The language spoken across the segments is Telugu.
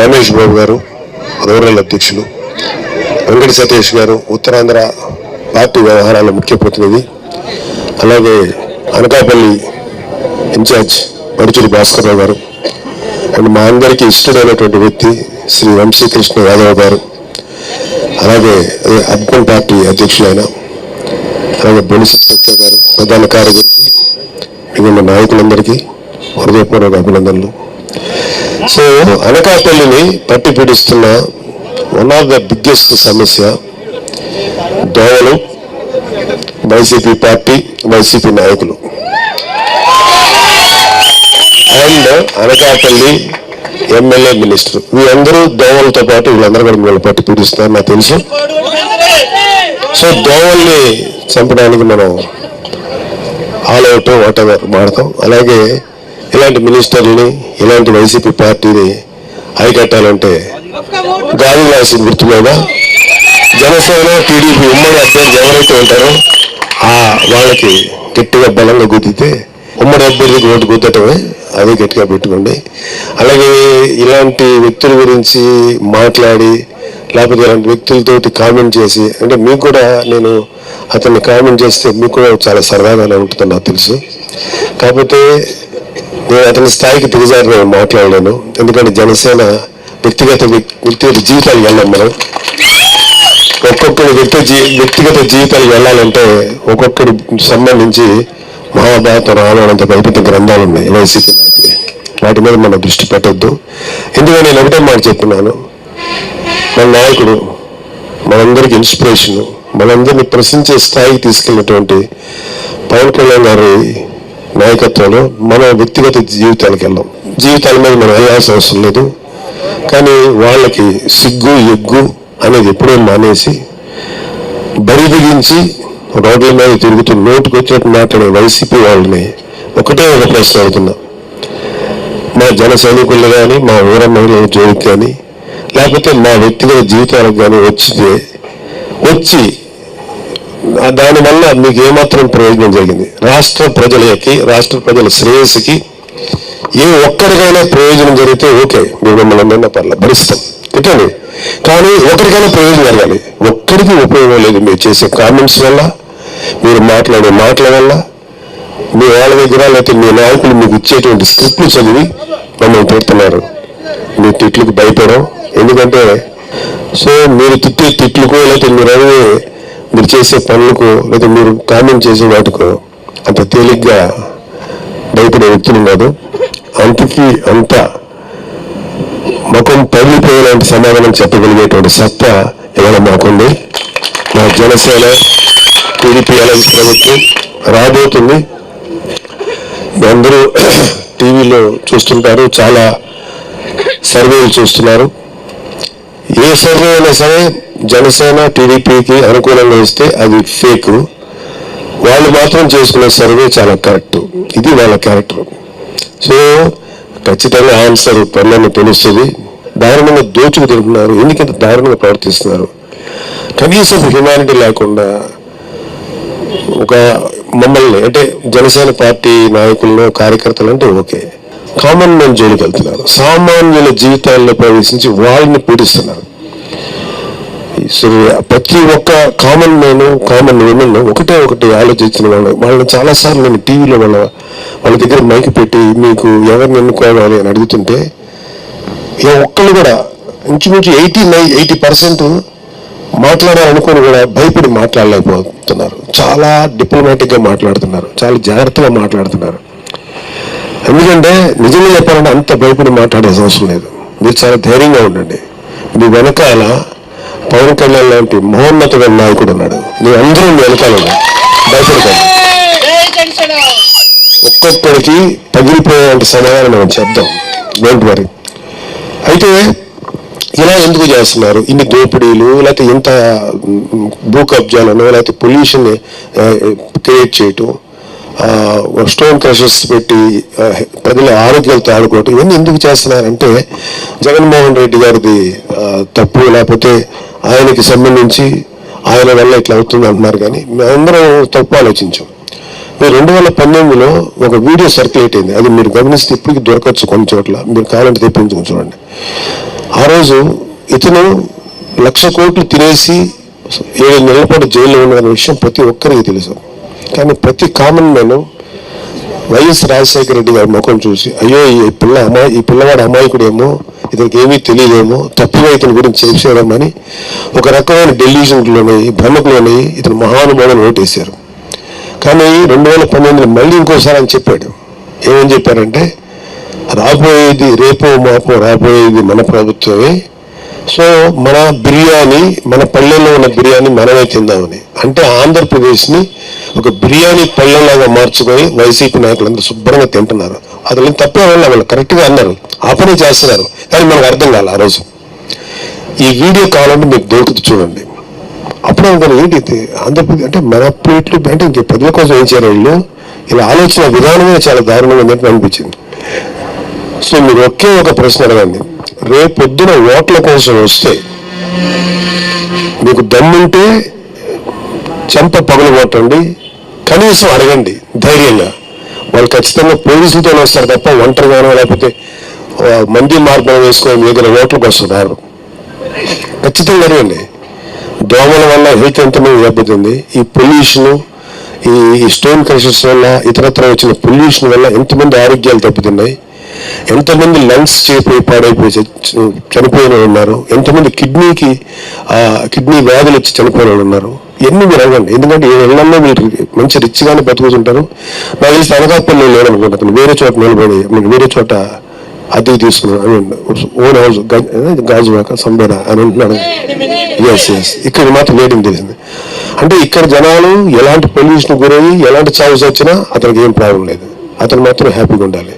రమేష్ బాబు గారు రూరల్ అధ్యక్షులు వెంకట సతీష్ గారు ఉత్తరాంధ్ర పార్టీ వ్యవహారాల ముఖ్య ప్రతినిధి అలాగే అనకాపల్లి ఇన్ఛార్జ్ పడుచుడి భాస్కర్రావు గారు అండ్ మా అందరికీ ఇష్టమైనటువంటి వ్యక్తి శ్రీ వంశీకృష్ణ యాదవ్ గారు అలాగే అదే అర్బన్ పార్టీ అధ్యక్షులైన అలాగే బొలిసి సత్య గారు ప్రధాన కార్యదర్శి మిగిలిన నాయకులందరికీ హృదయపూర్వక అభినందనలు. సో అనకాపల్లిని పట్టి పీడిస్తున్న వన్ ఆఫ్ ద బిగ్గెస్ట్ సమస్య దోవలు వైసీపీ పార్టీ వైసీపీ నాయకులు. And Anakapalli MLA minister. వీళ్ళందరూ దోవలతో పాటు వీళ్ళందరూ కూడా మిమ్మల్ని పట్టి పీడిస్తున్నారు నాకు తెలుసు. సో దోవల్ని చంపడానికి మనం ఆల్ అవుట్ వాట్ ఎవర్ వాడతాం అలాగే ఇలాంటి మినిస్టర్ని ఇలాంటి వైసీపీ పార్టీని అరికట్టాలంటే గాలి రాసిన గుర్తు మీద జనసేన టీడీపీ ఉమ్మడి అభ్యర్థి ఎవరైతే ఉంటారో ఆ వాళ్ళకి గట్టిగా బలంగా గుద్దితే ఉమ్మడి అభ్యర్థికి ఓటు గుద్దటమే అది గట్టిగా పెట్టుకోండి. అలాగే ఇలాంటి వ్యక్తుల గురించి మాట్లాడి లేకపోతే ఇలాంటి వ్యక్తులతోటి కామెంట్ చేసి అంటే మీకు కూడా నేను అతన్ని కామెంట్ చేస్తే మీకు కూడా చాలా సరదాగానే ఉంటుందని నాకు తెలుసు. కాకపోతే నేను అతని స్థాయికి దిగజారి నేను మాట్లాడలేను. ఎందుకంటే జనసేన వ్యక్తిగత వ్యక్తిగత జీవితాలు వెళ్ళాం మనం. ఒక్కొక్కరి వ్యక్తి వ్యక్తిగత జీవితాలు వెళ్ళాలంటే ఒక్కొక్కరి సంబంధించి మహాభారతం రామాయణంత కల్పిత గ్రంథాలు ఉన్నాయి వైసీపీ నాయకులు. వాటి మీద మనం దృష్టి పెట్టొద్దు. ఎందుకంటే నేను ఒకటే మాట చెప్తున్నాను. మన నాయకుడు మనందరికి ఇన్స్పిరేషన్ మనందరినీ ప్రశ్నించే స్థాయికి తీసుకెళ్ళినటువంటి పవన్ కళ్యాణ్ గారి నాయకత్వంలో మన వ్యక్తిగత జీవితానికి వెళ్ళాం జీవితాల మీద మనం వెళ్ళాల్సిన అవసరం లేదు. కానీ వాళ్ళకి సిగ్గు ఎగ్గు అనేది ఎప్పుడూ మానేసి బరి బిగించి రోడ్ల మీద తిరుగుతూ నోటుకు వచ్చినట్టు మాట్లాడే వైసీపీ వాళ్ళని ఒకటే ఒక ప్రశ్న అడుగుతున్నా. మా జన సైనికులు కానీ మా వీర మహిళల జోలికి కానీ లేకపోతే మా వ్యక్తిగత జీవితాలకు కానీ వచ్చితే వచ్చి దానివల్ల మీకు ఏమాత్రం ప్రయోజనం జరిగింది? రాష్ట్ర ప్రజలకి రాష్ట్ర ప్రజల శ్రేయస్సుకి ఏ ఒక్కరికైనా ప్రయోజనం జరిగితే ఓకే. మీరు మిమ్మల్ని అందరినీ పర్లేదు భరిస్తాం. ఓకేండి కానీ ఒకరికైనా ప్రయోజనం జరగాలి. ఒక్కరికి ఉపయోగం లేదు మీరు చేసే కామెంట్స్ వల్ల మీరు మాట్లాడే మాటల వల్ల మీ వాళ్ళ దగ్గర లేకపోతే మీ నాయకులు మీకు ఇచ్చేటువంటి స్క్రిప్ట్లు చదివి మమ్మల్ని పెడుతున్నారు మీ తిట్లకు భయపడడం. ఎందుకంటే సో మీరు తిట్టే తిట్లకు లేకపోతే మీరు అడిగే మీరు చేసే పనులకు లేదా మీరు కామెంట్ చేసే వాటికు అంత తేలిగ్గా భయపడే వ్యక్తులు కాదు. అంతకి అంత ముఖం పగిలిపోయేలాంటి సమాధానం చెప్పగలిగేటువంటి సత్తా ఇవాళ మాకుంది. మా జనసేన టీడీపీ అలాంటి ప్రభుత్వం రాబోతుంది. మీ అందరూ టీవీలో చూస్తుంటారు చాలా సర్వేలు చూస్తున్నారు. ఏ సర్వే అయినా సరే జనసేన టీడీపీకి అనుకూలంగా ఇస్తే అది ఫేక్ వాళ్ళు మాత్రం చేసుకునే సర్వే చాలా కరెక్ట్. ఇది వాళ్ళ క్యారెక్టర్ సో ఖచ్చితంగా ఆన్సర్ త్వరలో తెలుస్తుంది. దారుణంగా దోచుకు తింటున్నారు. ఎందుకంత దారుణంగా ప్రవర్తిస్తున్నారు? కనీసం హ్యుమానిటీ లేకుండా ఒక మమ్మల్ని అంటే జనసేన పార్టీ నాయకులను కార్యకర్తలు అంటే ఓకే. కామన్ మ్యాన్ జైలుకి వెళ్తున్నారు సామాన్యుల జీవితాల్లో ప్రవేశించి వాళ్ళని పీడిస్తున్నారు. ప్రతి ఒక్క కామన్ మ్యాన్ కామన్ విమెన్ ఒకటే ఒకటి ఆలోచించిన వాళ్ళు వాళ్ళని చాలాసార్లు నేను టీవీలో వాళ్ళ వాళ్ళ దగ్గర మైక్ పెట్టి మీకు ఎవరిని ఎన్నుకోవాలి అని అడుగుతుంటే ఏ ఒక్కళ్ళు కూడా ఇంచుమించు ఎయిటీ నైన్ ఎయిటీ పర్సెంట్ మాట్లాడాలనుకుని కూడా భయపడి మాట్లాడలేకపోతున్నారు. చాలా డిప్లొమాటిక్గా మాట్లాడుతున్నారు. చాలా జాగ్రత్తగా మాట్లాడుతున్నారు. ఎందుకంటే నిజంగా చెప్పాలంటే అంత భయపడి మాట్లాడాల్సిన అవసరం లేదు. మీరు చాలా ధైర్యంగా ఉండండి. మీ వెనకాల పవన్ కళ్యాణ్ లాంటి మహోన్నతమైన నాయకుడు ఉన్నాడు. మీరు అందరూ మీ వెనకాల ఉన్నారు భయపడకండి. ఒక్కొక్కరికి పగిలిపోయేంటి సమాధానం మనం చెప్దాం. డోంట్ వరీ అయితే ఇలా ఎందుకు చేస్తున్నారు? ఇన్ని దోపిడీలు లేకపోతే ఇంత భూకబ్జాలను భూ కబ్జాలను లేకపోతే పొల్యూషన్ క్రియేట్ చేయటం. స్టోన్ క్రషర్స్ పెట్టి ప్రజల ఆరోగ్యాలతో ఆడుకోవటం ఇవన్నీ ఎందుకు చేస్తున్నారంటే జగన్మోహన్ రెడ్డి గారిది తప్పు లేకపోతే ఆయనకి సంబంధించి ఆయన వల్ల ఇట్లా అవుతుంది అంటున్నారు కానీ మేమందరం తప్పు ఆలోచించాం. మీరు రెండు వేల పంతొమ్మిదిలో ఒక వీడియో సర్క్యులేట్ అయింది. అది మీరు గమనిస్తే ఇప్పటికి దొరకచ్చు కొన్ని చోట్ల. మీరు కావాలంటే తెప్పించుకుని చూడండి. ఆ రోజు ఇతను లక్ష కోట్లు తినేసి ఏడు నెలల పాటు జైల్లో ఉన్న విషయం ప్రతి ఒక్కరికి తెలుసు. కానీ ప్రతి common man YS Rajasekhara Reddy గారి ముఖం చూసి అయ్యో ఈ పిల్ల అమ్మాయి ఈ పిల్లవాడు అమాయకుడేమో ఇతనికి ఏమీ తెలియదేమో తప్పుగా ఇతని గురించి చేసేయడమని ఒక రకమైన డెల్యూషన్లోని భ్రమకులోని ఇతను మహానుభావుని ఓటేశారు. కానీ రెండు వేల పన్నెండులో మళ్ళీ ఇంకోసారి అని చెప్పాడు. ఏమని చెప్పారంటే రాబోయేది రేపో మాపో రాబోయేది మన ప్రభుత్వమే సో మన బిర్యానీ మన పల్లెల్లో ఉన్న బిర్యానీ మనమే తిందామని. అంటే ఆంధ్రప్రదేశ్ని ఒక బిర్యానీ పల్లెలాగా మార్చుకొని వైసీపీ నాయకులందరూ శుభ్రంగా తింటున్నారు. అసలు తప్పే వాళ్ళు వాళ్ళు కరెక్ట్గా అన్నారు. ఆ చేస్తున్నారు. కానీ మనకు అర్థం కాలే ఆ రోజు. ఈ వీడియో కావాలంటే మీకు దొరుకుతుంది చూడండి. అప్పుడు అనుకున్నాను ఏంటి ఆంధ్రప్రదేశ్ అంటే మన ప్లేట్లు అంటే ఇంక ప్రజల కోసం ఏం చేయాలి వీళ్ళు? ఇలా ఆలోచన విధానమే చాలా దారుణంగా ఉందంటే అనిపించింది. సో మీరు ఒకే ఒక ప్రశ్న అడగండి. రేపొద్దున ఓట్ల కోసం వస్తే మీకు దమ్ముంటే చెంప పగులు కొట్టండి కనీసం అడగండి ధైర్యంగా. వాళ్ళు ఖచ్చితంగా పోలీసులతో వస్తారు తప్ప ఒంటరిగానో లేకపోతే మంది మార్గం వేసుకొని ఏదైనా ఓట్లకు వస్తున్నారు. ఖచ్చితంగా అడగండి. దోమల వల్ల హెల్త్ ఎంతమంది దెబ్బతింది ఈ పొల్యూషన్ ఈ ఈ స్టోన్ క్రషెస్ వల్ల ఇతరత్ర వచ్చిన పొల్యూషన్ వల్ల ఎంతమంది ఆరోగ్యాలు దెబ్బతిన్నాయి ఎంతమంది లంగ్స్ చేపోయి పాడైపోయి చనిపోయిన ఉన్నారు? ఎంతమంది కిడ్నీకి కిడ్నీ వ్యాధులు వచ్చి చనిపోయిన ఉన్నారు? ఎన్ని మీరు అడగండి. ఎందుకంటే ఈ ఇళ్ళలో మీరు మంచి రిచ్గానే బతుకుతుంటారు. నాకు తెలిసి అనకాపల్లి లేదనుకుంటాను వేరే చోట నిలబడి మీకు వేరే చోట అద్దెకి తీసుకున్నాను ఓన్ హౌస్ గాజువాక సంబేర అని అంటున్నాడు. ఎస్ ఎస్ ఇక్కడ మాత్రం లేడింగ్ తెలిసింది. అంటే ఇక్కడ జనాలు ఎలాంటి పొల్యూషన్ గురయ్యి ఎలాంటి చావుస్ వచ్చినా అతనికి ఏం ప్రాబ్లం లేదు. అతను మాత్రం హ్యాపీగా ఉండాలి.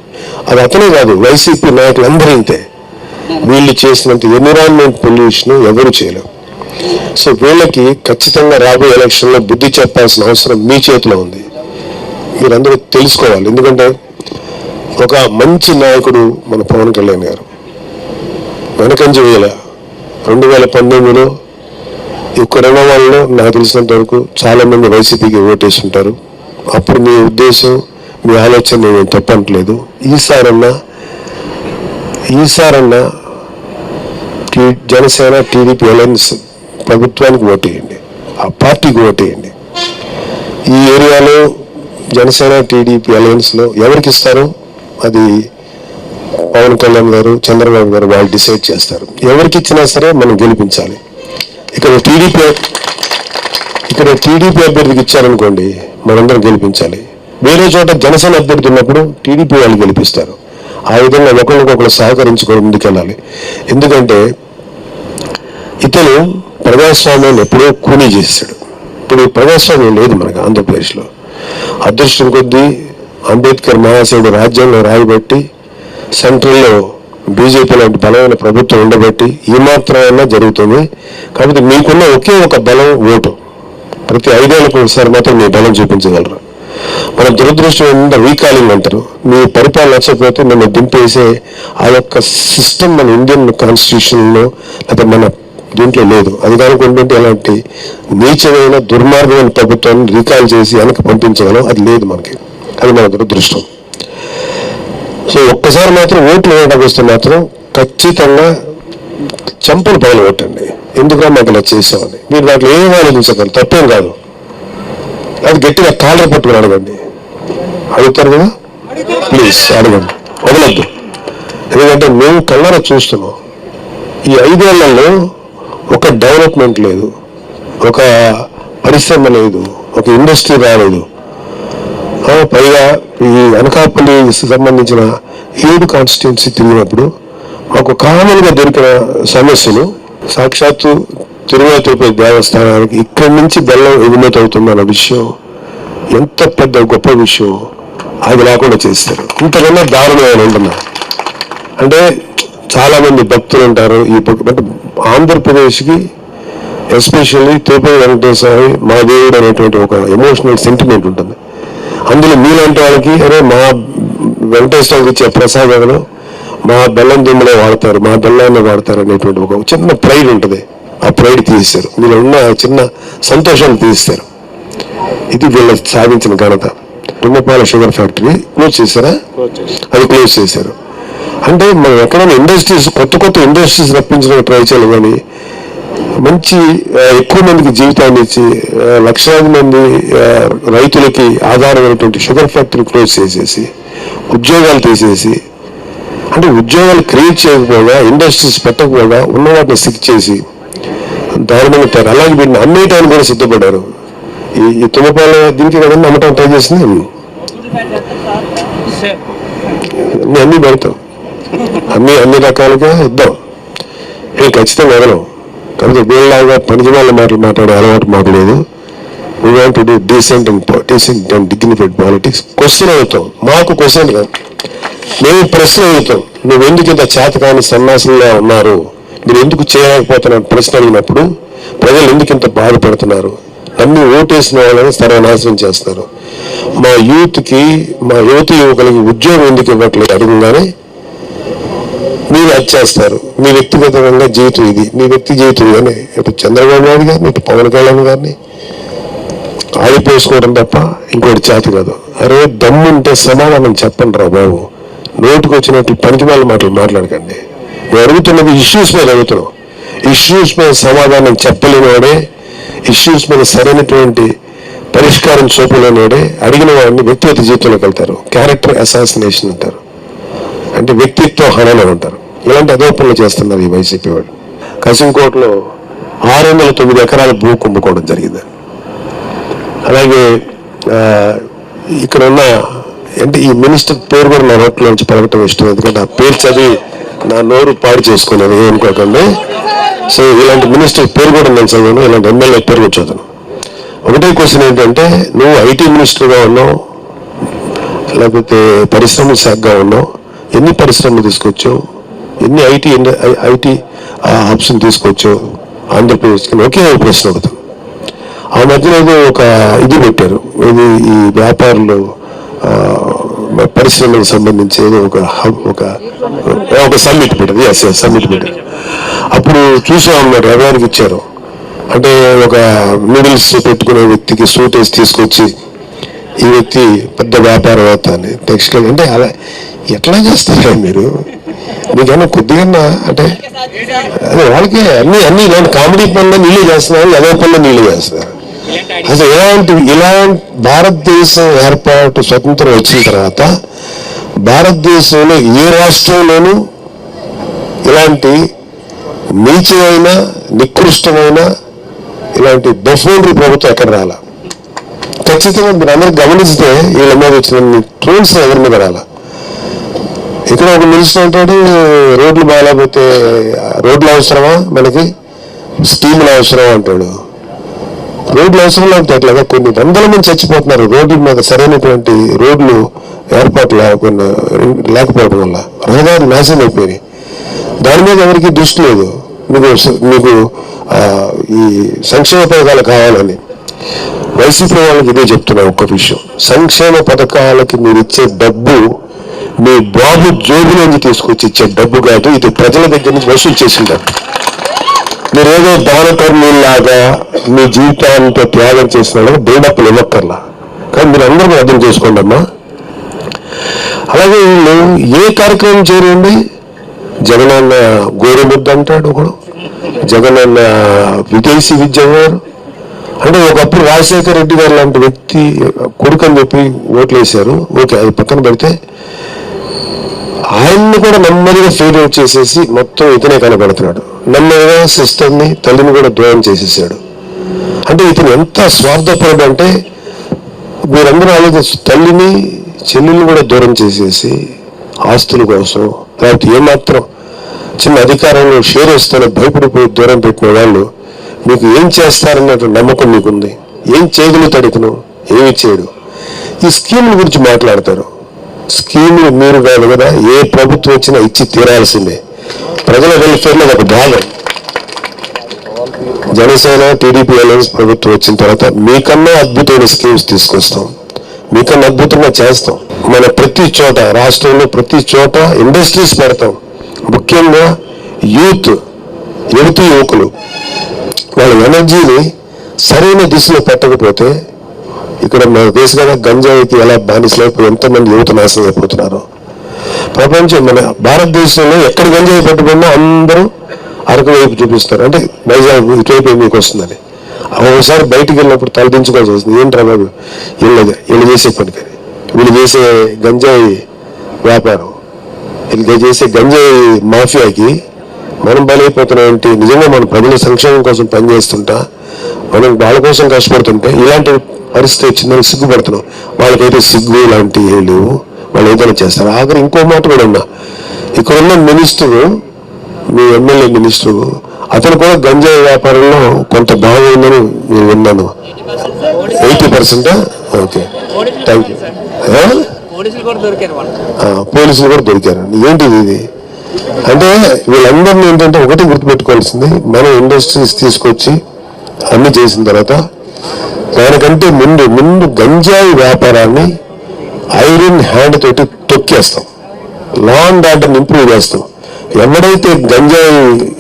అది అతనే కాదు వైసీపీ నాయకులు అందరూ ఇంతే. వీళ్ళు చేసినంత ఎన్విరాన్మెంట్ పొల్యూషన్ ఎవరు చేయలేరు. సో వీళ్ళకి ఖచ్చితంగా రాబోయే ఎలక్షన్లో బుద్ధి చెప్పాల్సిన అవసరం మీ చేతిలో ఉంది. మీరందరూ తెలుసుకోవాలి. ఎందుకంటే ఒక మంచి నాయకుడు మన పవన్ కళ్యాణ్ గారు. వెనకంజ వేల రెండు వేల పంతొమ్మిదిలో ఈ ఉన్న వాళ్ళు నాకు తెలిసినంత వరకు చాలా మంది వైసీపీకి ఉంటారు అప్పుడు మీ ఉద్దేశం మీ ఆలోచన నేను తప్పట్లేదు. ఈసారన్నా ఈసారన్నా టీ జనసేన టీడీపీ అలయన్స్ ప్రభుత్వానికి ఓటేయండి. ఆ పార్టీకి ఓటేయండి. ఈ ఏరియాలో జనసేన టీడీపీ అలయన్స్లో ఎవరికి ఇస్తారో? అది పవన్ కళ్యాణ్ గారు చంద్రబాబు గారు వాళ్ళు డిసైడ్ చేస్తారు. ఎవరికి ఇచ్చినా సరే మనం గెలిపించాలి. ఇక్కడ టీడీపీ ఇక్కడ టీడీపీ అభ్యర్థికి ఇచ్చారనుకోండి మనందరం గెలిపించాలి. వేరే చోట జనసేన అభ్యర్థి ఉన్నప్పుడు టీడీపీ వాళ్ళు గెలిపిస్తారు. ఆ విధంగా ఒకరికొకరు సహకరించుకొని ముందుకెళ్ళాలి. ఎందుకంటే ఇతను ప్రజాస్వామ్యాన్ని ఎప్పుడో కూలీ చేశాడు. ఇప్పుడు ప్రజాస్వామ్యం లేదు మనకు ఆంధ్రప్రదేశ్లో. అదృష్టం కొద్దీ అంబేద్కర్ మహాశయుడు రాజ్యాంగం రాయబట్టి సెంట్రల్లో బీజేపీ లాంటి బలమైన ప్రభుత్వం ఉండబట్టి ఈ మాత్రమైనా జరుగుతుంది. కాబట్టి మీకున్న ఒకే ఒక బలం ఓటు. ప్రతి ఐదేళ్ళకు ఒకసారి మాత్రం మీ బలం చూపించగలరు? మన దురదృష్టం ఏంటంటే రీకాలింగ్ అంటారు. మీ పరిపాలన నచ్చకపోతే నన్ను దింపేసే ఆ యొక్క సిస్టమ్ మన ఇండియన్ కాన్స్టిట్యూషన్లో లేదా మన దీంట్లో లేదు. అది కనుకుంటుంటే ఎలాంటి నీచమైన దుర్మార్గమైన ప్రభుత్వాన్ని రీకాల్ చేసి వెనక్కి పంపించగలం? అది లేదు మనకి. అది మన దురదృష్టం. సో ఒక్కసారి మాత్రం ఓట్లు వేయడానికి వస్తే మాత్రం ఖచ్చితంగా చంపలు పగలగొట్టండి. కొట్టండి మాకు ఇలా చేసామని మీరు దాంట్లో ఏం ఆలోచించగలరు? తప్పేం కాదు. అది గట్టిగా కాలర్ పట్టుకుని అడగండి. అడుగుతారు కదా? ప్లీజ్ అడగండి. వదలద్దు. ఎందుకంటే మేము కళ్ళారా చూస్తున్నాం. ఈ ఐదేళ్ళలో ఒక డెవలప్మెంట్ లేదు ఒక పరిశ్రమ లేదు ఒక ఇండస్ట్రీ రాలేదు. పైగా ఈ అనకాపల్లి సంబంధించిన ఏడు కాన్స్టిట్యున్సీ తిరిగినప్పుడు మాకు కామన్గా దొరికిన సమస్యలు సాక్షాత్తు తిరుమల తిరుపతి దేవస్థానానికి ఇక్కడి నుంచి బెల్లం ఎగుమతి అవుతుందన్న విషయం ఎంత పెద్ద గొప్ప విషయం అది లేకుండా చేస్తారు. ఇంతకన్నా దారుణమైన ఉంటున్నా అంటే చాలామంది భక్తులు ఉంటారు ఈ అంటే ఆంధ్రప్రదేశ్కి ఎస్పెషల్లీ తిరుపతి వెంకటేశ్వర స్వామి మా దేవుడు అనేటువంటి ఒక ఎమోషనల్ సెంటిమెంట్ ఉంటుంది. అందులో మీలాంటి వాళ్ళకి అరే మా వెంకటేశ్వరకి ఇచ్చే ప్రసాదాలు మా బెల్లం దుమ్ములే వాడతారు మా బెల్లాన్ని వాడతారు అనేటువంటి ఒక చిన్న ప్రైడ్ ఉంటుంది. ఆ ప్రైడ్ తీస్తారు మీలో ఉన్న చిన్న సంతోషాన్ని తీస్తారు ఇది వీళ్ళు సాధించిన ఘనత. తుమ్మపాల షుగర్ ఫ్యాక్టరీ క్లోజ్ చేశారా? అది క్లోజ్ చేశారు. అంటే మనం ఎక్కడైనా ఇండస్ట్రీస్ కొత్త కొత్త ఇండస్ట్రీస్ రప్పించడానికి ట్రై చేయాలి కానీ మంచి ఎక్కువ మందికి జీవితాన్ని ఇచ్చి లక్షలాది మంది రైతులకి ఆధారమైనటువంటి షుగర్ ఫ్యాక్టరీ క్లోజ్ చేసేసి ఉద్యోగాలు తీసేసి అంటే ఉద్యోగాలు క్రియేట్ చేయకపోగా ఇండస్ట్రీస్ పెట్టకపోగా ఉన్న వాటిని సిక్ చేసి దారుణంగా తయారు అలాగే వీటిని అమ్మేయటానికి కూడా సిద్ధపడ్డారు. ఈ తుమ్మపాల దీనికి కదండి అమ్మటం ట్రై చేసింది అన్ని అన్ని పెడతాం అన్ని అన్ని రకాలుగా ఇద్దాం. నేను ఖచ్చితంగా వదలం. కాబట్టి వీళ్ళలాగా పనికిమాల మాటలు మాట్లాడే అలవాటు మాకు లేదు. We want do decent and decent and dignified politics question అవుతాం మాకు క్వశ్చన్ కాదు మేము ప్రశ్న అడుగుతాం. నువ్వు ఎందుకు ఇంత చేతకాని సన్నాసులుగా ఉన్నారు? మీరు ఎందుకు చేయలేకపోతున్నారు ప్రశ్న అడిగినప్పుడు ప్రజలు ఎందుకు ఇంత బాధపడుతున్నారు? నమ్మి ఓటేసిన వాళ్ళని సర్వనాశనం చేస్తారు మా యూత్కి మా యువతి యువకులకి ఉద్యోగం ఎందుకు ఇవ్వట్లేదు అడగగానే మీరు అది చేస్తారు. మీ వ్యక్తిగతంగా జీవితం ఇది. మీ వ్యక్తి జీవితం కానీ ఇటు చంద్రబాబు నాయుడు గారిని ఇటు పవన్ కళ్యాణ్ గారిని ఆడిపోసుకోవడం తప్ప ఇంకోటి చేత కాదు. అరే దమ్ముంటే సమాధానం చెప్పండి రా బాబు. నోటుకు వచ్చినట్టు పనికి వాళ్ళ మాటలు మాట్లాడకండి. మేము అడుగుతున్నది ఇష్యూస్ మీద అడుగుతున్నాం ఇష్యూస్ మీద సమాధానం చెప్పలేని వాడే ఇష్యూస్ మీద సరైనటువంటి పరిష్కారం చూపలేని వాడే అడిగిన వాడిని వ్యక్తిగత జీవితంలోకి వెళ్తారు. క్యారెక్టర్ అసాసినేషన్ అంటారు. అంటే వ్యక్తిత్వ హననం అంటారు. ఇలాంటి అదో చేస్తున్నారు ఈ వైసీపీ వాడు కసింకోట్లో ఆరు వందల తొమ్మిది ఎకరాల భూ కుంభకోవడం జరిగింది. అలాగే ఇక్కడ ఉన్న అంటే ఈ మినిస్టర్ పేరు కూడా నా నోట్లో నుంచి పలకటం ఇష్టం ఎందుకంటే ఆ పేరు చదివి నా నోరు పాడు చేసుకున్నాను ఏమనుకోకండి సో ఇలాంటి మినిస్టర్ పేరు కూడా నేను చదివాను ఇలాంటి ఎమ్మెల్యే పేరు కూడా చదివాను. ఒకటే క్వశ్చన్ ఏంటంటే నువ్వు ఐటీ మినిస్టర్గా ఉన్నావు లేకపోతే పరిశ్రమ శాఖగా ఉన్నావు ఎన్ని పరిశ్రమలు తీసుకొచ్చావు? ఎన్ని ఐటీ ఐటీ ఆప్షన్ తీసుకొచ్చావు? ఆంధ్రప్రదేశ్కి ఒకే ప్రశ్న అవుతుంది ఆ మధ్యన ఏదో ఒక ఇది పెట్టారు ఇది ఈ వ్యాపారులు పరిశ్రమలకు సంబంధించి ఏదో ఒక ఒక ఒక సమ్మిట్ పెట్టారు. ఎస్ ఎస్ సమ్మిట్ పెట్టారు. అప్పుడు చూసా ఉన్నారు ఎవరికి ఇచ్చారు. అంటే ఒక నూడిల్స్ పెట్టుకునే వ్యక్తికి సూట్ వేసి తీసుకొచ్చి ఈ వ్యక్తి పెద్ద వ్యాపారవేత్త అని టెక్స్టైల్ అంటే అలా ఎట్లా చేస్తారా మీరు? మీకన్నా కొద్దిగా అంటే అదే వాళ్ళకి అన్ని అన్ని ఇలాంటి కామెడీ పనులు నీళ్ళు చేస్తున్నారు అదే పనులు నీళ్ళు చేస్తున్నారు. అసలు ఇలాంటి ఇలాంటి భారతదేశం ఏర్పాటు స్వతంత్రం వచ్చిన తర్వాత భారతదేశంలో ఏ రాష్ట్రంలోనూ ఇలాంటి నీచమైన నికృష్టమైన ఇలాంటి బఫూనరీ ప్రభుత్వం ఎక్కడ రాలా? ఖచ్చితంగా మీరు అందరూ గమనిస్తే వీళ్ళ మీద వచ్చిన ట్రోల్స్ ఎవరి మీద రాల? ఇక్కడ ఒక మినిస్టర్ అంటాడు రోడ్లు బాగాలేకపోతే రోడ్లు అవసరమా మనకి? స్టీములు అవసరమా అంటాడు. రోడ్లు అవసరం లేకపోతే అట్లాగా కొన్ని వందల మంది చచ్చిపోతున్నారు. రోడ్ల మీద సరైనటువంటి రోడ్లు ఏర్పాటు లేకుండా లేకపోవడం వల్ల రహదారి నాశనం అయిపోయినాయి. దాని మీద ఎవరికి దృష్టి లేదు. మీకు మీకు ఈ సంక్షేమ పథకాలు కావాలని వైసీపీ వాళ్ళకి ఇదే చెప్తున్నా ఒక్క విషయం. సంక్షేమ పథకాలకి మీరు ఇచ్చే డబ్బు మీ బాబు జోబు నుంచి తీసుకొచ్చి ఇచ్చే డబ్బు కాదు ఇది ప్రజల దగ్గర నుంచి వసూలు చేసిన డబ్బు మీరు ఏదో దానకర్మీలాగా మీ జీవితాంతో త్యాగం చేసిన వాళ్ళకి బిల్డప్లు ఇవ్వక్కర్లా. కానీ మీరు అందరూ అర్థం చేసుకోండి అమ్మా. అలాగే వీళ్ళు ఏ కార్యక్రమం చేరండి జగనన్న గోరుముద్ద అంటాడు ఒకడు. జగనన్న విదేశీ విద్య గారు అంటే ఒకప్పుడు రాజశేఖర రెడ్డి గారు లాంటి వ్యక్తి కొడుకు అని చెప్పి ఓట్లేశారు. ఓకే అది పక్కన పెడితే ఆయన్ని కూడా నెమ్మదిగా ఫెయిల్ అవుట్ చేసేసి మొత్తం ఇతనే కనబడుతున్నాడు. నెమ్మదిగా సిస్టర్ని తల్లిని కూడా దూరం చేసేసాడు. అంటే ఇతను ఎంత స్వార్థపరుడు అంటే మీరందరూ ఆలోచించు తల్లిని చెల్లిని కూడా దూరం చేసేసి ఆస్తుల కోసం లేకపోతే ఏమాత్రం చిన్న అధికారంలో షేర్ వస్తానో భయపడిపోయి దూరం పెట్టిన వాళ్ళు మీకు ఏం చేస్తారన్నట్టు నమ్మకం మీకుంది. ఏం చేయగలుగుతాడు ఇతను? ఏమి చేయడు. ఈ స్కీముల గురించి మాట్లాడతారు. స్కీములు మీరు కాదు కదా ఏ ప్రభుత్వం వచ్చినా ఇచ్చి తీరాల్సిందే. ప్రజల వెల్ఫేర్లో ఒక భాగం. జనసేన టీడీపీ అలయన్స్ ప్రభుత్వం వచ్చిన తర్వాత మీకన్నా అద్భుతమైన స్కీమ్స్ తీసుకొస్తాం. మీకన్నా అద్భుతంగా చేస్తాం. మన ప్రతి చోట రాష్ట్రంలో ప్రతి చోట ఇండస్ట్రీస్ పెడతాం. ముఖ్యంగా యూత్ యువతి యువకులు. వాళ్ళ ఎనర్జీని సరైన దిశలో పెట్టకపోతే ఇక్కడ మన దేశంలో గంజాయికి ఎలా బానిసలైపోయి ఎంతమంది యువత నాశనం అయిపోతున్నారు. ప్రపంచం మన భారతదేశంలో ఎక్కడ గంజాయి పట్టుకున్నా అందరూ అరకు వైపు చూపిస్తారు. అంటే వైజాగ్ ఇటువైపు మీకు వస్తుందని. ఒకసారి బయటికి వెళ్ళినప్పుడు తలదించుకోవాల్సి వస్తుంది. ఏంట్రా బాబు వీళ్ళు వీళ్ళు చేసే పనికి వీళ్ళు చేసే గంజాయి వ్యాపారం వీళ్ళు చేసే గంజాయి మాఫియాకి మనం బలైపోతున్నామంటే నిజంగా మన ప్రజల సంక్షేమం కోసం పనిచేస్తుంటా మనం వాళ్ళ కోసం కష్టపడుతుంటే ఇలాంటి పరిస్థితి వచ్చిందని సిగ్గుపడుతున్నాం వాళ్ళకైతే సిగ్గు ఇలాంటివి ఏం లేవు. వాళ్ళు ఏదైనా చేస్తారు. ఆఖరి ఇంకో మాట కూడా ఉన్నా ఇక్కడ ఉన్న మినిస్టర్ మీ ఎమ్మెల్యే మినిస్టర్ అతను కూడా గంజాయి వ్యాపారంలో కొంత బాగుందని నేను విన్నాను. ఎయిటీ పర్సెంటా? ఓకే. థ్యాంక్ యూ పోలీసులు కూడా దొరికారు ఏంటిది ఇది? అంటే వీళ్ళందరినీ ఏంటంటే ఒకటి గుర్తుపెట్టుకోవాల్సింది. మనం ఇండస్ట్రీస్ తీసుకొచ్చి అన్ని చేసిన తర్వాత దానికంటే ముందు ముందు గంజాయి వ్యాపారాన్ని ఐరన్ హ్యాండ్ తోటి తొక్కేస్తాం. లా అండ్ ఆర్డర్ని ఇంప్రూవ్ చేస్తాం. ఎవడైతే గంజాయి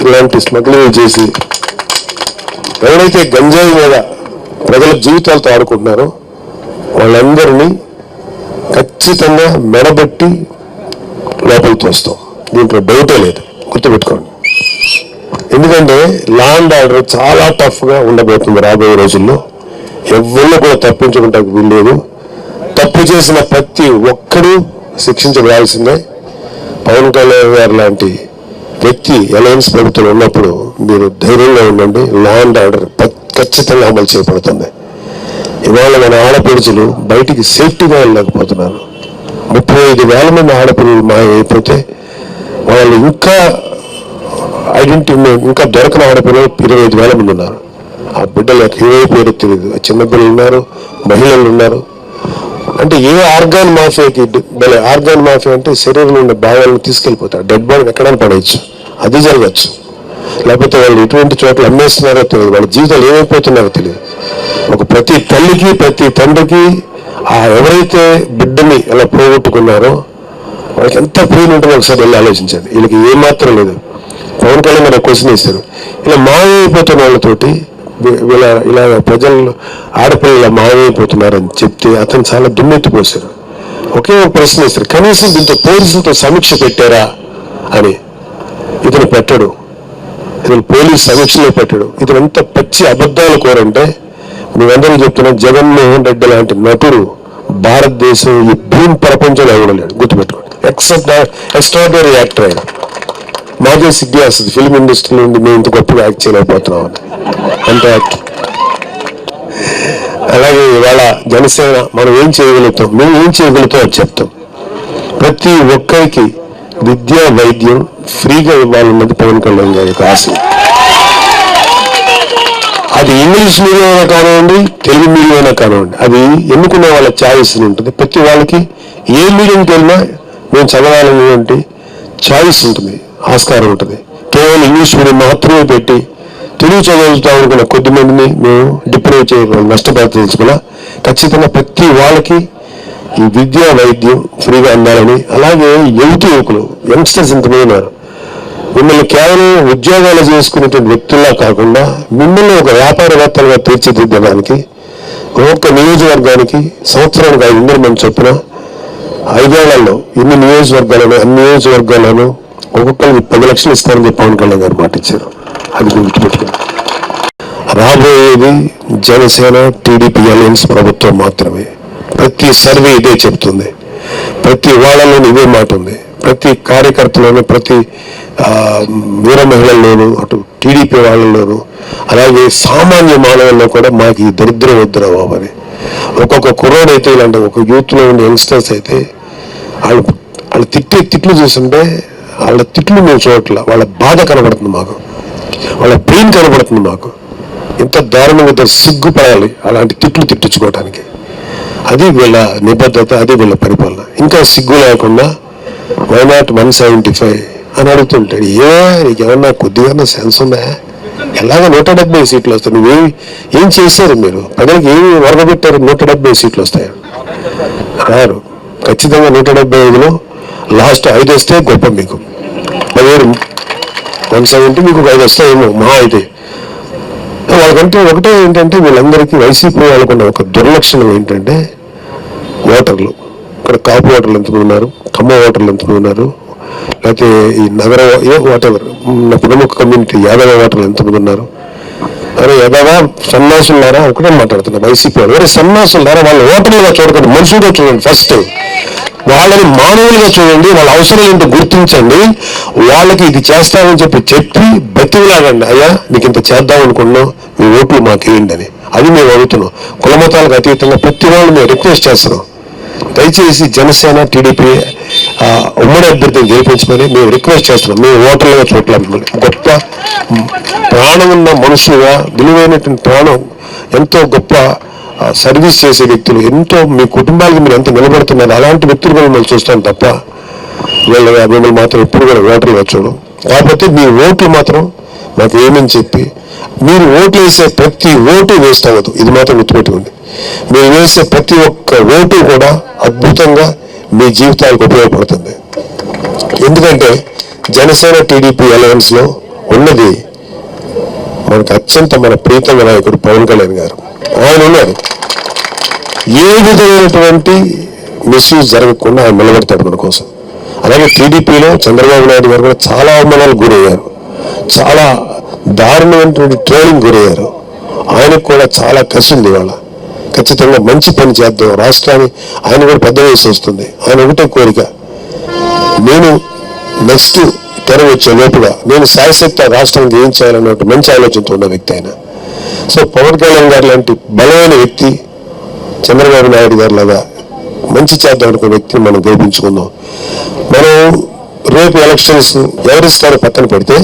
ఇలాంటి స్మగ్లింగ్ చేసి ఎవరైతే గంజాయి మీద ప్రజల జీవితాలతో ఆడుకుంటున్నారో వాళ్ళందరినీ ఖచ్చితంగా మెడబెట్టి లోపలికి వస్తాం దీంట్లో డౌటే లేదు. గుర్తుపెట్టుకోండి. ఎందుకంటే లా అండ్ ఆర్డర్ చాలా టఫ్గా ఉండబోతుంది రాబోయే రోజుల్లో. ఎవరిని కూడా తప్పించుకుంటానికి వీల్లేదు. తప్పు చేసిన ప్రతి ఒక్కరూ శిక్షించబడాల్సిందే పవన్ కళ్యాణ్ గారు లాంటి వ్యక్తి అలయన్స్ ప్రభుత్వం ఉన్నప్పుడు మీరు ధైర్యంగా ఉండండి. లా అండ్ ఆర్డర్ ఖచ్చితంగా అమలు చేయబడుతుంది ఇవాళ మన ఆడపడుచులు బయటికి సేఫ్టీగా వెళ్ళలేకపోతున్నారు. ముప్పై ఐదు వేల మంది ఆడపిల్లలు మాయమైపోతే అయిపోతే వాళ్ళు ఇంకా ఐడెంటిటీ ఇంకా దొరకని ఆడపిల్లలు ఇరవై ఐదు వేల మంది ఉన్నారు. ఆ బిడ్డలు పేరు తెలియదు. చిన్నపిల్లలు ఉన్నారు మహిళలు ఉన్నారు. అంటే ఏ ఆర్గాన్ మాఫియాకి భలే ఆర్గాన్ మాఫియా అంటే శరీరంలో ఉన్న భాగాలను తీసుకెళ్ళిపోతారు. డెడ్ బాడీ ఎక్కడైనా పడేయచ్చు. అది జరగచ్చు. లేకపోతే వాళ్ళు ఎటువంటి చోట్ల అమ్మేస్తున్నారో తెలియదు. వాళ్ళ జీవితాలు ఏమైపోతున్నారో తెలియదు. ఒక ప్రతి తల్లికి ప్రతి తండ్రికి ఆ ఎవరైతే బిడ్డని అలా పోగొట్టుకున్నారో వాళ్ళకి ఎంత పెయిన్ ఉంటుందో ఒకసారి వెళ్ళి ఆలోచించండి. వీళ్ళకి ఏమాత్రం లేదు. పవన్ కళ్యాణ్ గారు క్వశ్చన్ ఇస్తారు ఇలా మాయమైపోతున్న వాళ్ళతోటి ఇలా వీళ్ళ ఇలా ప్రజలు ఆడపిల్లల మాయమైపోతున్నారని చెప్తే అతను చాలా దుమ్మెత్తిపోశారు ఒకే ఒక ప్రశ్న ఇస్తారు కనీసం దీంతో పోలీసులతో సమీక్ష పెట్టారా? అని. ఇతను పెట్టడు. ఇతను పోలీస్ సమీక్షలో పెట్టాడు. ఇతను ఎంత పచ్చి అబద్ధాలు కోరంటే మేమందరూ చెప్తున్నా జగన్మోహన్ రెడ్డి లాంటి నటుడు భారతదేశం ఈ భూమి ప్రపంచంలో ఎవడలేడు గుర్తుపెట్టుకోండి. ఎక్సెప్ట్ ఎక్స్ట్రాడినరీ యాక్టర్ అయినా మాకే సిగ్గు వస్తుంది ఫిల్మ్ ఇండస్ట్రీ నుండి మేము ఇంత గొప్పగా యాక్ట్ చేయలేకపోతున్నాం అంత యాక్ట్ అలాగే ఇవాళ జనసేన మనం ఏం చేయగలుగుతాం? మేము ఏం చేయగలుగుతాం అది చెప్తాం. ప్రతి ఒక్కరికి విద్య వైద్యం ఫ్రీగా ఇవ్వాలన్నది పవన్ కళ్యాణ్ గారి యొక్క ఆశ. అది ఇంగ్లీష్ మీడియం అయినా కానివ్వండి తెలుగు మీడియం అయినా కానివ్వండి అది ఎన్నుకునే వాళ్ళ ఛాయిస్ ఉంటుంది. ప్రతి వాళ్ళకి ఏ మీడియంకి వెళ్ళినా మేము చదవాలనేటువంటి ఛాయిస్ ఉంటుంది ఆస్కారం ఉంటుంది. కేవలం ఇంగ్లీష్ మీడియం మాత్రమే పెట్టి తెలుగు చదువుతాం అనుకున్న కొద్ది మందిని మేము డిప్రైవ్ చేయడం నష్టపరచదలుచుకున్నా ఖచ్చితంగా ప్రతి వాళ్ళకి ఈ విద్య వైద్యం ఫ్రీగా అందాలని అలాగే యువత యువకులు యంగ్స్టర్స్ ఇంతమంది ఉన్నారు. మిమ్మల్ని కేవలం ఉద్యోగాలు చేసుకునేటువంటి వ్యక్తుల్లా కాకుండా మిమ్మల్ని ఒక వ్యాపారవేత్తలుగా తీర్చిదిద్దడానికి ఒక్కొక్క నియోజకవర్గానికి సంవత్సరానికి ఐదు వందల మంది చొప్పున ఐదేళ్ళలో ఇన్ని నియోజకవర్గాలలో అన్ని నియోజకవర్గాలలో ఒక్కొక్కరికి పది లక్షలు ఇస్తారని పవన్ కళ్యాణ్ గారు మాట ఇచ్చారు అది గుర్తుపెట్టుకోండి. రాబోయేది జనసేన టీడీపీ అలయన్స్ ప్రభుత్వం మాత్రమే. ప్రతి సర్వే ఇదే చెప్తుంది. ప్రతి వాళ్ళలోనూ ఇదే మాట ఉంది. ప్రతి కార్యకర్తలోనూ ప్రతి వీర మహిళల్లోనూ అటు టీడీపీ వాళ్ళలోనూ అలాగే సామాన్య మానవుల్లో కూడా మాకు ఈ దరిద్రం వద్దురా బాబు అని. ఒక్కొక్క కుర్రోడైతే ఇలాంటి ఒక యూత్లో ఉండే యంగ్స్టర్స్ అయితే వాళ్ళు వాళ్ళు తిట్టే తిట్లు చూస్తుంటే వాళ్ళ తిట్లు మేము చూడట్ల. వాళ్ళ బాధ కనబడుతుంది మాకు. వాళ్ళ పెయిన్ కనబడుతుంది మాకు. ఎంత దారుణంగా సిగ్గుపడాలి అలాంటి తిట్లు తిట్టించుకోవడానికి అది వీళ్ళ నిబద్ధత అది వీళ్ళ పరిపాలన. ఇంకా సిగ్గు లేకుండా why not one seventy five అని అడుగుతుంటాడు. ఏ నీకు ఏమన్నా కొద్దిగా సెన్స్ ఉందా? ఎలాగ నూట డెబ్బై సీట్లు వస్తాయి. నువ్వేం ఏం చేశారు మీరు? ప్రజలకు ఏమి వరగబెట్టారు నూట డెబ్బై సీట్లు వస్తాయి రారు. ఖచ్చితంగా నూట డెబ్బై ఐదులో లాస్ట్ ఐదు వస్తే గొప్ప మీకు. పదివేలు వన్ సెవెంటీ మీకు ఒక ఐదు వస్తాయేమో మహా అయితే. వాళ్ళకంటే ఒకటే ఏంటంటే వీళ్ళందరికీ వైసీపీ వాళ్ళకున్న ఒక దుర్లక్షణం ఏంటంటే ఓటర్లు. ఇక్కడ కాపు ఓటర్లు ఎంతమంది ఉన్నారు ఖమ్మ ఓటర్లు ఎంతమంది ఉన్నారు లేకపోతే ఈ నగర ఏ వాటెవర్ ప్రముఖ కమ్యూనిటీ యాదవ ఓటర్లు ఎంతమంది ఉన్నారు. అరే ఎదవా సన్నాసులారా ఒకటే మాట్లాడుతున్నారు వైసీపీ వాళ్ళు. అరే సన్నాసులారా వాళ్ళు ఓటర్లుగా చూడకండి మనుషులుగా చూడండి ఫస్ట్ వాళ్ళని మానవులుగా చూడండి వాళ్ళ అవసరం ఏంటో గుర్తించండి. వాళ్ళకి ఇది చేస్తామని చెప్పి చెప్పి బతిలాగండి అయ్యా మీకు ఇంత చేద్దాం అనుకున్నాం మీ ఓట్లు మాకు ఇవ్వండి అని. అది మేము అడుగుతున్నాం. కులమతాలకు అతీతంగా ప్రతి వాళ్ళు మేము రిక్వెస్ట్ చేస్తున్నాం. దయచేసి జనసేన టీడీపీ ఉమ్మడి అభ్యర్థిని గెలిపించమని మేము రిక్వెస్ట్ చేస్తున్నాం. మేము ఓటర్లుగా చూడలేం మిమ్మల్ని గొప్ప ప్రాణం ఉన్న మనుషులుగా విలువైనటువంటి ప్రాణం ఎంతో గొప్ప సర్వీస్ చేసే వ్యక్తులు ఎంతో మీ కుటుంబాలకి మీరు ఎంత నిలబడుతున్నారు అలాంటి వ్యక్తులు కూడా మిమ్మల్ని చూస్తాం తప్ప వీళ్ళ మిమ్మల్ని మాత్రం ఎప్పుడు కూడా ఓటర్లుగా చూడం కాకపోతే మీ ఓట్లు మాత్రం మాకు ఏమని చెప్పి మీరు ఓటు వేసే ప్రతి ఓటు వేస్ట్ అవ్వదు. ఇది మాత్రం గుర్తుపెట్టుకోండి. మీరు వేసే ప్రతి ఒక్క ఓటు కూడా అద్భుతంగా మీ జీవితాలకు ఉపయోగపడుతుంది. ఎందుకంటే జనసేన టీడీపీ అలయన్స్లో ఉన్నది మనకు అత్యంత మన ప్రీతమ నాయకుడు పవన్ కళ్యాణ్ గారు. ఆయన ఉన్నారు. ఏ విధమైనటువంటి మిస్యూజ్ జరగకుండా ఆయన నిలబడతాడు మన కోసం. అలాగే టీడీపీలో చంద్రబాబు నాయుడు గారు కూడా చాలా అవమానాలు గురయ్యారు. చాలా దారుణమైనటువంటి ట్రైనింగ్ గురయ్యారు. ఆయనకు కూడా చాలా కసి ఉంది ఇవాళ. ఖచ్చితంగా మంచి పని చేద్దాం. రాష్ట్రాన్ని ఆయన కూడా పెద్ద వయసు వస్తుంది ఆయన ఒకటే కోరిక. నేను నెక్స్ట్ తెర వచ్చే లోపల నేను శాశ్వత రాష్ట్రానికి ఏం చేయాలన్న ఒక మంచి ఆలోచనతో ఉన్న వ్యక్తి ఆయన. సో పవన్ కళ్యాణ్ గారు లాంటి బలమైన వ్యక్తి చంద్రబాబు నాయుడు గారు లాగా మంచి చేద్దాం అనుకున్న వ్యక్తిని మనం గెలిపించుకుందాం. మనం రేపు ఎలక్షన్స్ ఎవరిస్తారో పక్కన పెడితే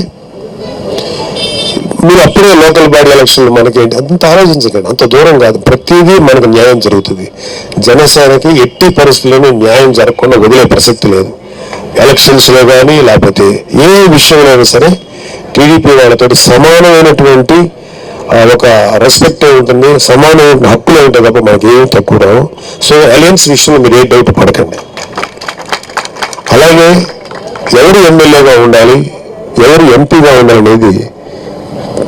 మీరు అప్పుడే లోకల్ బాడీ ఎలక్షన్లు మనకేంటి? అంత ఆలోచించకండి. అంత దూరం కాదు. ప్రతిదీ మనకు న్యాయం జరుగుతుంది. జనసేనకి ఎట్టి పరిస్థితుల్లోనూ న్యాయం జరగకుండా వదిలే ప్రసక్తి లేదు. ఎలక్షన్స్లో కానీ లేకపోతే ఏ విషయంలో అయినా సరే టీడీపీ వాళ్ళతో సమానమైనటువంటి ఒక రెస్పెక్ట్ ఉంటుంది సమానమైన హక్కులు ఉంటాయి తప్ప మనకి ఏం తక్కువ రావు సో అలయన్స్ విషయంలో మీరు ఏ డౌట్ పడకండి. అలాగే ఎవరు ఎమ్మెల్యేగా ఉండాలి ఎవరు ఎంపీగా ఉండాలనేది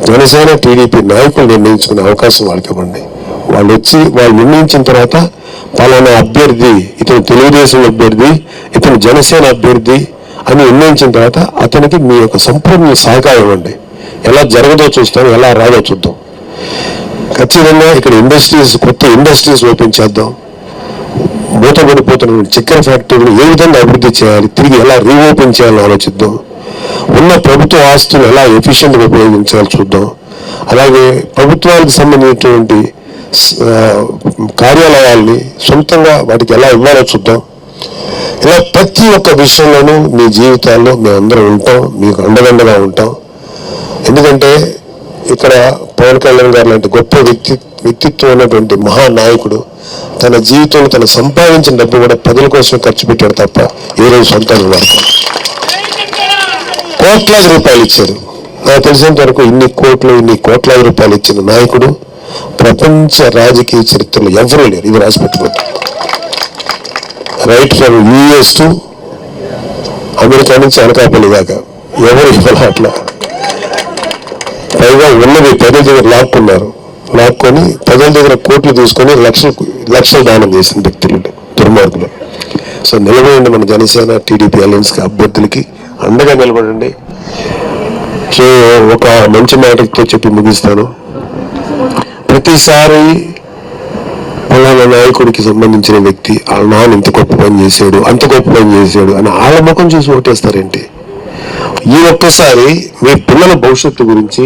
జనసేన టీడీపీ నాయకులు నిర్ణయించుకునే అవకాశం వాళ్ళకి ఇవ్వండి. వాళ్ళు వచ్చి వాళ్ళు నిర్ణయించిన తర్వాత పలానా అభ్యర్థి ఇతను తెలుగుదేశం అభ్యర్థి ఇతను జనసేన అభ్యర్థి అని నిర్ణయించిన తర్వాత అతనికి మీ యొక్క సంపూర్ణ సహకారం ఇవ్వండి. ఎలా జరగదో చూస్తాం ఎలా రాదో చూద్దాం. ఖచ్చితంగా ఇక్కడ ఇండస్ట్రీస్ కొత్త ఇండస్ట్రీస్ ఓపెన్ చేద్దాం. మూతపడిపోతున్న చక్కెర ఫ్యాక్టరీని ఏ విధంగా అభివృద్ధి చేయాలి తిరిగి ఎలా రీఓపెన్ చేయాలని ఆలోచిద్దాం. ఉన్న ప్రభుత్వ ఆస్తులు ఎలా ఎఫిషియెంట్గా ఉపయోగించాలి చూద్దాం. అలాగే ప్రభుత్వానికి సంబంధించినటువంటి కార్యాలయాల్ని సొంతంగా వాటికి ఎలా ఇవ్వాలో చూద్దాం. ఇలా ప్రతి ఒక్క విషయంలోనూ మీ జీవితాల్లో మేమందరం ఉంటాం మీకు అండదండగా ఉంటాం. ఎందుకంటే ఇక్కడ పవన్ కళ్యాణ్ గారు లాంటి గొప్ప వ్యక్తి వ్యక్తిత్వం ఉన్నటువంటి మహానాయకుడు తన జీవితంలో తను సంపాదించిన డబ్బు కూడా ప్రజల కోసం ఖర్చు పెట్టాడు తప్ప ఏ రోజు సొంతాన్ని కోట్లాది రూపాయలు ఇచ్చారు. నాకు తెలిసినంత వరకు ఇన్ని కోట్లు ఇన్ని కోట్లాది రూపాయలు ఇచ్చిన నాయకుడు ప్రపంచ రాజకీయ చరిత్రలో ఎవరూ లేరు. ఇది రాసి పెట్టుకోండి right from US to America నుంచి అనకాపల్లి దాకా. ఎవరు ఇవ్వాలి అట్లా. పైగా ఉన్నది ప్రజల దగ్గర లాక్కున్నారు. లాక్కొని ప్రజల దగ్గర కోట్లు తీసుకొని లక్షలు లక్షలు దానం చేసిన వ్యక్తులు దుర్మార్గులు. సో నిలబడండి మన జనసేన టీడీపీ అలయన్స్కి అభ్యర్థులకి. అండగా నిలబడండి. సో ఒక మంచి మాటతో చెప్పి ముగిస్తాను. ప్రతిసారి పలానా నాయకుడికి సంబంధించిన వ్యక్తి వాళ్ళ నాన్న ఇంత గొప్ప పని చేశాడు అంత గొప్ప పని చేశాడు అని వాళ్ళ ముఖం చూసి ఓటేస్తారేంటి? ఈ ఒక్కసారి మీ పిల్లల భవిష్యత్తు గురించి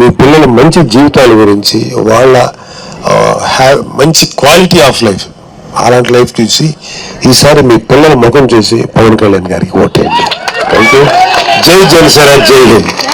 మీ పిల్లల మంచి జీవితాల గురించి వాళ్ళ మంచి క్వాలిటీ ఆఫ్ లైఫ్ అలాంటి లైఫ్ చూసి ఈసారి మీ పిల్లల ముఖం చూసి పవన్ కళ్యాణ్ గారికి ఓటేయండి. థ్యాంక్ యూ జై జనసేన జై హింద్.